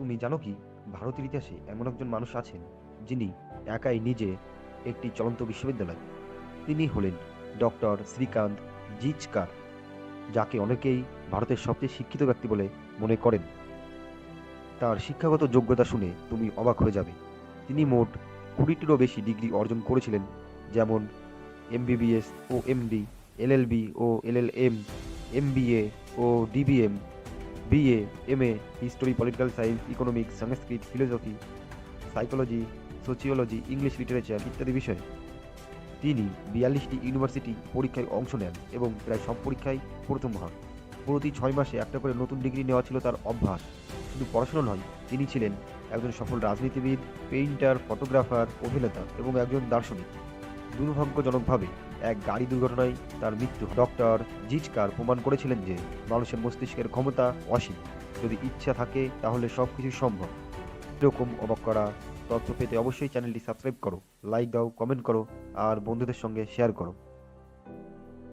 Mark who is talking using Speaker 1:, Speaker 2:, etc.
Speaker 1: তুমি জানো কি? ভারতের ইতিহাসে এমন একজন মানুষ আছেন যিনি একাই নিজে একটি চলন্ত বিশ্ববিদ্যালয়। তিনি হলেন ডক্টর শ্রীকান্ত জিচকার, যাকে অনেকেই ভারতের সবচেয়ে শিক্ষিত ব্যক্তি বলে মনে করেন। তার শিক্ষাগত যোগ্যতা শুনে তুমি অবাক হয়ে যাবে। তিনি মোট কুড়িটিরও বেশি ডিগ্রি অর্জন করেছিলেন, যেমন এমবিবিএস ও এমডি, এলএলবি ও এলএলএম, এমবিএ ও DBM BA MA history political science economics Sanskrit philosophy psychology sociology English literature ইত্যাদি বিষয়ে। তিনি বিয়াল্লিশটি ইউনিভার্সিটি পরীক্ষায় অংশ নেন এবং প্রায় সব পরীক্ষায় প্রথম হন। প্রতি ছয় মাসে একটা করে নতুন ডিগ্রি নেওয়া ছিল তার অভ্যাস। শুধু পড়াশোনা নয়, তিনি ছিলেন একজন সফল রাজনীতিবিদ, পেইন্টার, ফটোগ্রাফার, অভিনেতা এবং একজন দার্শনিক। দুর্ভাগ্যজনকভাবে এক গাড়ি দুর্ঘটনায় তার মৃত্যু। ডক্টর জিজকার প্রমাণ করেছিলেন যে মানুষের মস্তিষ্কের ক্ষমতা অসীম। যদি ইচ্ছা থাকে, তাহলে সব কিছু সম্ভব। এরকম অবাক করা তথ্য পেতে অবশ্যই চ্যানেলটি সাবস্ক্রাইব করো, লাইক দাও, কমেন্ট করো, আর বন্ধুদের সঙ্গে শেয়ার করো।